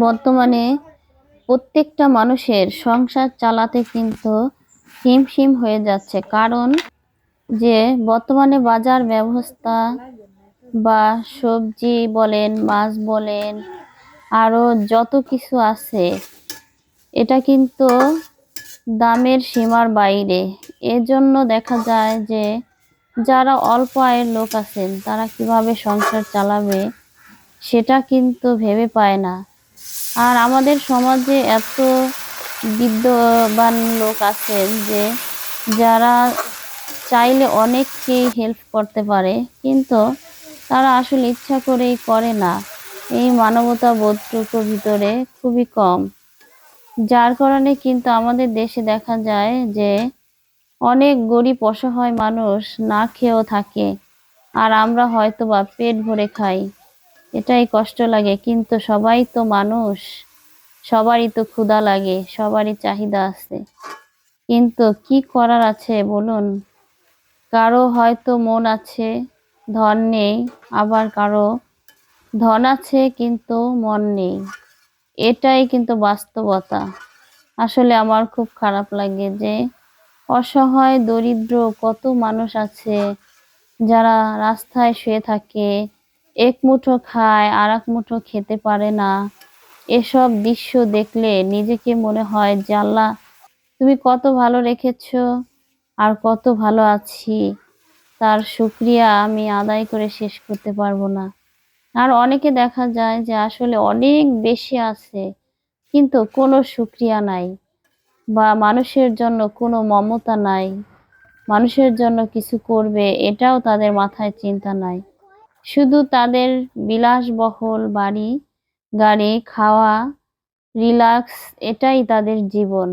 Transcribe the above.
বর্তমানে প্রত্যেকটা মানুষের সংসার চালাতে কিন্তু হিমশিম হয়ে যাচ্ছে। কারণ যে বর্তমানে বাজার ব্যবস্থা বা সবজি বলেন, মাছ বলেন আরও যত কিছু আছে, এটা কিন্তু দামের সীমার বাইরে। এজন্য দেখা যায় যে যারা অল্প আয়ের লোক আছেন, তারা কীভাবে সংসার চালাবে, সেটা কিন্তু ভেবে পায় না। আর আমাদের সমাজে এত বিদ্যবান লোক আছেন যে যারা চাইলে অনেককেই হেল্প করতে পারে, কিন্তু তারা আসলে ইচ্ছা করেই করে না। এই মানবতা বোধটুকুর ভিতরে খুবই কম। যার কারণে কিন্তু আমাদের দেশে দেখা যায় যে অনেক গরিব অসহায় মানুষ না খেয়েও থাকে, আর আমরা হয়তো বা পেট ভরে খাই। এটাই কষ্ট লাগে, কিন্তু সবাই তো মানুষ। সবারই তো ক্ষুধা লাগে, সবারই চাহিদা আছে। কিন্তু কি করার আছে বলুন? কারও হয়তো মন আছে, ধন নেই, আবার কারও ধন আছে কিন্তু মন নেই। এটাই কিন্তু বাস্তবতা। আসলে আমার খুব খারাপ লাগে যে অসহায়, দরিদ্র কত মানুষ আছে যারা রাস্তায় শুয়ে থাকে এক মুঠো খায় আর এক মুঠো খেতে পারে না। এসব দৃশ্য দেখলে নিজেকে মনে হয় আল্লাহ, তুমি কত ভালো রেখেছ আর কত ভালো আছি। তার শুক্রিয়া আমি আদায় করে শেষ করতে পারব না। আর অনেকে দেখা যায় যে আসলে অনেক বেশি আছে, কিন্তু কোনো শুক্রিয়া নাই বা মানুষের জন্য কোনো মমতা নাই। মানুষের জন্য কিছু করবে, এটাও তাদের মাথায় চিন্তা নাই। শুধু তাদের বিলাসবহল বাড়ি গাড়ি খাওয়া রিল্যাক্স এটাই তাদের জীবন।